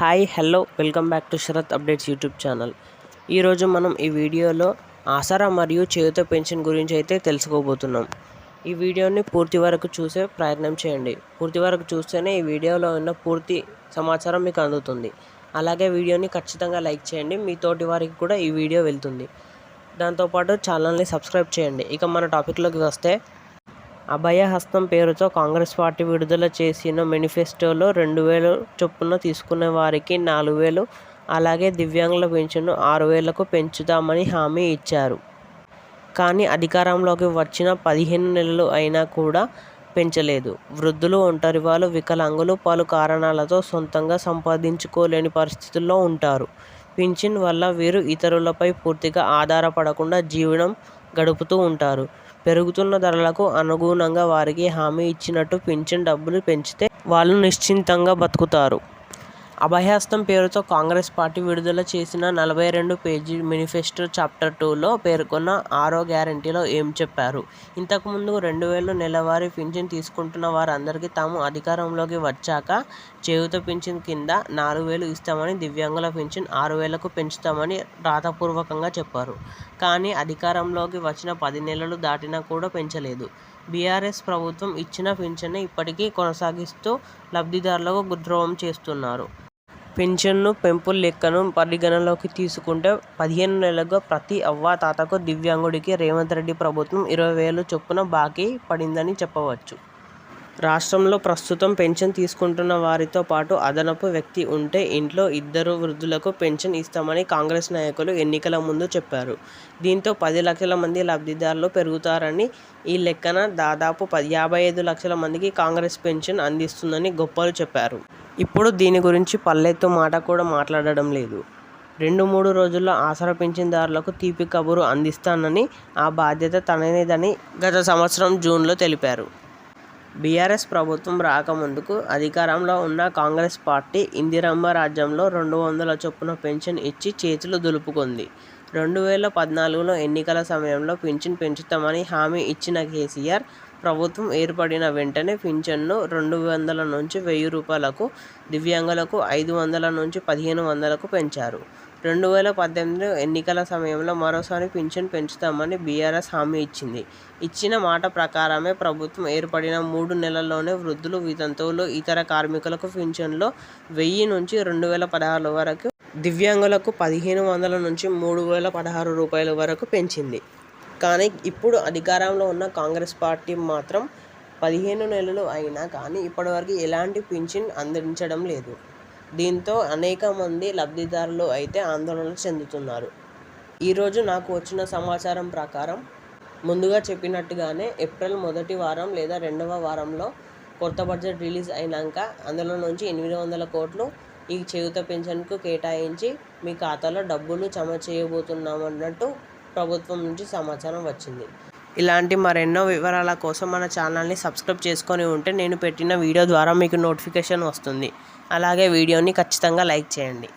Hi hello welcome back to Sharath updates YouTube channel. ఈరోజు మనం ఈ వీడియోలో ఆసరా మరియు చేయుత పెన్షన్ గురించి అయితే తెలుసుకోబోతున్నాం. ఈ వీడియోని పూర్తి వరకు చూసే ప్రయత్నం చేయండి. పూర్తి వరకు చూస్తేనే ఈ వీడియోలో ఉన్న పూర్తి సమాచారం మీకు అందుతుంది. అలాగే వీడియోని ఖచ్చితంగా లైక్ చేయండి. మీ తోటి వారికి కూడా ఈ వీడియో వెళ్తుంది. దాంతోపాటు ఛానల్ని సబ్స్క్రైబ్ చేయండి. ఇక మన టాపిక్లోకి వస్తే అభయహస్తం పేరుతో కాంగ్రెస్ పార్టీ విడుదల చేసిన మేనిఫెస్టోలో రెండు వేలు చొప్పున తీసుకునే వారికి నాలుగు వేలు అలాగే దివ్యాంగుల పెన్షన్ను ఆరు వేలకు పెంచుదామని హామీ ఇచ్చారు. కానీ అధికారంలోకి వచ్చిన పదిహేను నెలలు అయినా కూడా పెంచలేదు. వృద్ధులు ఒంటరి వాళ్ళు వికలాంగులు పలు కారణాలతో సొంతంగా సంపాదించుకోలేని పరిస్థితుల్లో ఉంటారు. పింఛన్ వల్ల వీరు ఇతరులపై పూర్తిగా ఆధారపడకుండా జీవనం గడుపుతూ ఉంటారు. పెరుగుతున్న ధరలకు అనుగుణంగా వారికి హామీ ఇచ్చినట్టు పింఛన్ డబ్బులు పెంచితే వాళ్ళు నిశ్చింతంగా బతుకుతారు. అభయహస్తం పేరుతో కాంగ్రెస్ పార్టీ విడుదల చేసిన నలభై రెండు పేజీ మేనిఫెస్టో చాప్టర్ టూలో పేర్కొన్న ఆరో గ్యారంటీలో ఏం చెప్పారు? ఇంతకుముందు రెండు వేలు నెలవారీ పింఛన్ తీసుకుంటున్న వారందరికీ తాము అధికారంలోకి వచ్చాక చేయూత పింఛన్ కింద నాలుగు వేలు ఇస్తామని దివ్యాంగుల పింఛన్ ఆరు వేలకు పెంచుతామని రాతపూర్వకంగా చెప్పారు. కానీ అధికారంలోకి వచ్చిన పది నెలలు దాటినా కూడా పెంచలేదు. బీఆర్ఎస్ ప్రభుత్వం ఇచ్చిన పింఛన్ ఇప్పటికీ కొనసాగిస్తూ లబ్ధిదారులకు గుద్రోహం చేస్తున్నారు. పెన్షన్ను పెంపు లెక్కను పరిగణలోకి తీసుకుంటే పదిహేను నెలలుగా ప్రతి అవ్వా తాతకు దివ్యాంగుడికి రేవంత్ రెడ్డి ప్రభుత్వం ఇరవై వేలు చొప్పున బాకీ పడిందని చెప్పవచ్చు. రాష్ట్రంలో ప్రస్తుతం పెన్షన్ తీసుకుంటున్న వారితో పాటు అదనపు వ్యక్తి ఉంటే ఇంట్లో ఇద్దరు వృద్ధులకు పెన్షన్ ఇస్తామని కాంగ్రెస్ నాయకులు ఎన్నికల ముందు చెప్పారు. దీంతో పది లక్షల మంది లబ్ధిదారులు పెరుగుతారని ఈ లెక్కన దాదాపు పది యాభై ఐదు లక్షల మందికి కాంగ్రెస్ పెన్షన్ అందిస్తుందని గొప్పలు చెప్పారు. ఇప్పుడు దీని గురించి పల్లెత్తు మాట కూడా మాట్లాడడం లేదు. రెండు మూడు రోజుల్లో ఆసరా పింఛన్దారులకు తీపి కబురు అందిస్తానని ఆ బాధ్యత తననేదని గత సంవత్సరం జూన్లో తెలిపారు. బీఆర్ఎస్ ప్రభుత్వం రాకముందుకు అధికారంలో ఉన్న కాంగ్రెస్ పార్టీ ఇందిరమ్మ రాజ్యంలో రెండు వందల చొప్పున పెన్షన్ ఇచ్చి చేతులు దులుపుకుంది. రెండు వేల పద్నాలుగులో ఎన్నికల సమయంలో పింఛన్ పెంచుతామని హామీ ఇచ్చిన కేసీఆర్ ప్రభుత్వం ఏర్పడిన వెంటనే పింఛన్ను రెండు వందల నుంచి వెయ్యి రూపాయలకు దివ్యాంగులకు ఐదు వందల నుంచి పదిహేను వందలకు పెంచారు. రెండు వేల పద్దెనిమిది ఎన్నికల సమయంలో మరోసారి పింఛన్ పెంచుతామని బీఆర్ఎస్ హామీ ఇచ్చింది. ఇచ్చిన మాట ప్రకారమే ప్రభుత్వం ఏర్పడిన మూడు నెలల్లోనే వృద్ధులు వితంతువులు ఇతర కార్మికులకు పింఛన్లో వెయ్యి నుంచి రెండు వేల పదహారు వరకు దివ్యాంగులకు పదిహేను వందల నుంచి మూడు వేల పదహారు రూపాయల వరకు పెంచింది. కానీ ఇప్పుడు అధికారంలో ఉన్న కాంగ్రెస్ పార్టీ మాత్రం పదిహేను నెలలు అయినా కానీ ఇప్పటివరకు ఎలాంటి పింఛన్ అందించడం లేదు. దీంతో అనేక మంది లబ్ధిదారులు అయితే ఆందోళన చెందుతున్నారు. ఈరోజు నాకు వచ్చిన సమాచారం ప్రకారం ముందుగా చెప్పినట్టుగానే ఏప్రిల్ మొదటి వారం లేదా రెండవ వారంలో కొత్త బడ్జెట్ రిలీజ్ అయినాక అందులో నుంచి ఎనిమిది వందల కోట్లు ఈ చేయుత పెన్షన్కు కేటాయించి మీ ఖాతాలో డబ్బులు జమ చేయబోతున్నామన్నట్టు ప్రభుత్వం నుంచి సమాచారం వచ్చింది. ఇలాంటి మరెన్నో వివరాల కోసం మన ఛానల్ని సబ్స్క్రైబ్ చేసుకొని ఉంటే నేను పెట్టిన వీడియో ద్వారా మీకు నోటిఫికేషన్ వస్తుంది. అలాగే వీడియోని ఖచ్చితంగా లైక్ చేయండి.